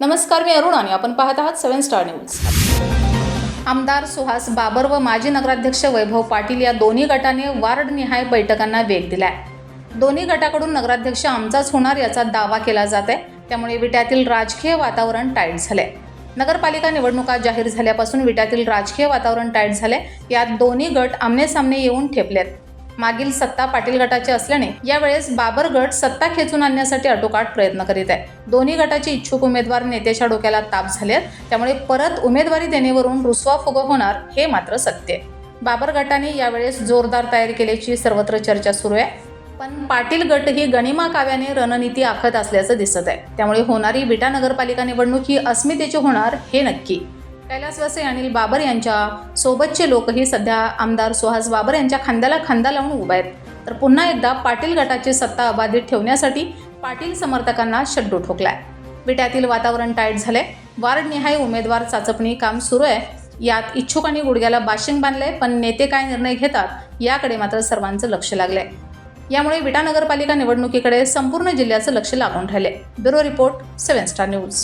नमस्कार मी अरुण आणि आपण पाहत आहात सेव्हन स्टार न्यूज. आमदार सुहास बाबर व माजी नगराध्यक्ष वैभव पाटील या दोन्ही गटाने वार्डनिहाय बैठकांना वेग दिलाय. दोन्ही गटाकडून नगराध्यक्ष आमचाच होणार याचा दावा केला जात आहे त्यामुळे विट्यातील राजकीय वातावरण टाईट झालंय. नगरपालिका निवडणुका जाहीर झाल्यापासून विट्यातील राजकीय वातावरण टाईट झाले यात दोन्ही गट आमनेसामने येऊन ठेपलेत. मागील सत्ता पाटील गटाची असल्याने यावेळेस बाबर गट सत्ता खेचून आणण्यासाठी आटोकाट प्रयत्न करीत आहे दोन्ही गटाचे इच्छुक उमेदवार नेत्याच्या डोक्याला ताप झालेत त्यामुळे परत उमेदवारी देण्यावरून रुसवा फुगं होणार हे मात्र सत्य आहे. बाबर गटाने यावेळेस जोरदार तयारी केल्याची सर्वत्र चर्चा सुरू आहे. पण पाटील गट ही गणिमा काव्याने रणनीती आखत असल्याचं दिसत आहे. त्यामुळे होणारी विटा नगरपालिका निवडणूक ही अस्मितेची होणार हे नक्की. कैलासवासी वसे अनिल बाबर यांच्या सोबतचे लोकही सध्या आमदार सुहास बाबर यांच्या खांद्याला खांदा लावून उभा आहेत. तर पुन्हा एकदा पाटील गटाची सत्ता अबाधित ठेवण्यासाठी पाटील समर्थकांना शड्डू ठोकलाय. विट्यातील वातावरण टाईट झाले वार्डनिहाय उमेदवार चाचपणी काम सुरू आहे. यात इच्छुकांनी गुडघ्याला बाशिंग बांधले पण नेते काय निर्णय घेतात याकडे मात्र सर्वांचं लक्ष लागलंय. यामुळे विटा नगरपालिका निवडणुकीकडे संपूर्ण जिल्ह्याचं लक्ष लागून राहिले bureau report seven star news.